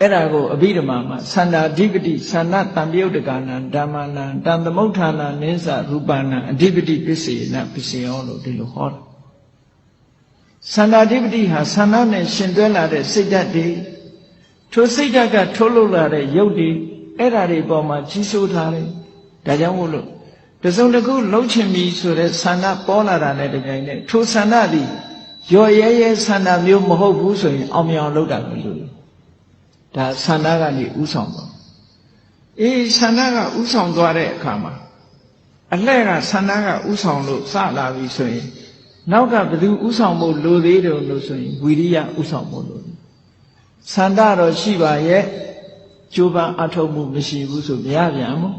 အဲ့ဒါကိုအဘိဓမ္မာမှာသန္တာဓိပတိသန္နတံပြုတ်တကနာဓမ္မနာတံသမုဋ္ဌာနာနိစ္စရူပနာအဓိပတိပစ္စေနပစ္စယောလို့ဒီလိုဟောတာသန္တာဓိပတိဟာသန္နာနဲ့ရှင်တွဲလာတဲ့စိတ်ဓာတ်တွေထိုစိတ်ဓာတ်ကထုတ်လုပ်လာတဲ့ရုပ်တွေအဲ့ဓာတွေပေါ်မှာကြီးစိုးထားတယ်ဒါကြောင့်မို့လို့တစုံတစ်ခုလှုပ်ချင်ပြီဆိုတဲ့ဆန္ဒပေါ်လာတာနဲ့တကြိမ်နဲ့ထိုဆန္ဒသည်ရော်ရဲရဲဆန္ဒမျိုးမဟုတ်ဘူးဆိုရင်အောင်မြင်အောင်လုပ်တာပဲလို့ ဒါဆန္ဒကနေဥဆောင်တော့အေးဆန္ဒကဥဆောင်သွားတဲ့အခါမှာအလှဲ့ကဆန္ဒကဥဆောင်လို့စလာပြီဆိုရင် နောက်ကဘယ်သူဥဆောင်ဖို့လိုသေးတယ်လို့ဆိုရင်ဝီရိယဥဆောင်ဖို့လိုတယ်ဆန္ဒတော့ရှိပါရဲ့ကြိုးပမ်းအထောက်မှုမရှိဘူးဆိုမရပြန်ဘူး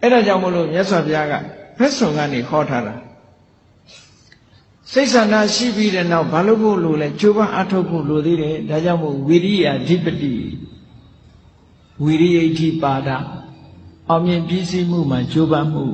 အဲ့ဒါကြောင့်မလို့မြတ်စွာဘုရားကဘက်ဆောင်ကနေဟောထားတာ စိတ်ဆန္ဒရှိပြီးတဲ့နောက်ဘာလို့ဖို့လို့လဲကြိုးပမ်းအထောက်ဖို့လိုသေးတယ်ဒါကြောင့်မို့ဝိရိယဓိပတိဝိရိယိဋ္ဌိပါဒအောင်မြင်ပြီးစီးမှုမှာကြိုးပမ်းမှု